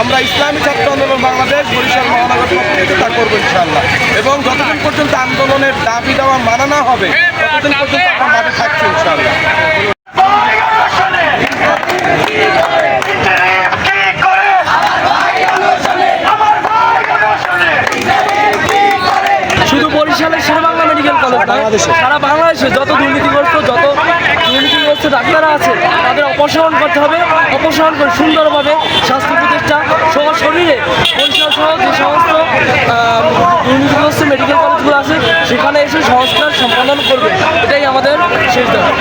আমরা ইসলামী ছাত্র আন্দোলন বাংলাদেশ বরিশাল মহানগর থেকে তা করব ইনশাআল্লাহ। এবং যতদিন পর্যন্ত আন্দোলনের দাবি দেওয়া মানা না হবে ততদিন পর্যন্ত আমরা মাঠে থাকছি ইনশাআল্লাহ। শুধু বরিশালের শের বাংলা মেডিকেল কলেজ নয় সারা বাংলাদেশে যত দুর্নীতিগ্রস্ত যত দুর্নীতিগ্রস্ত ডাক্তাররা আছে তাদের অপসারণ করতে হবে অপসারণ করে সুন্দরভাবে সমস্ত মেডিকেল কলেজগুলো আছে সেখানে এসে সংস্কার সম্পাদন করবে। এটাই আমাদের শেষ দাবি।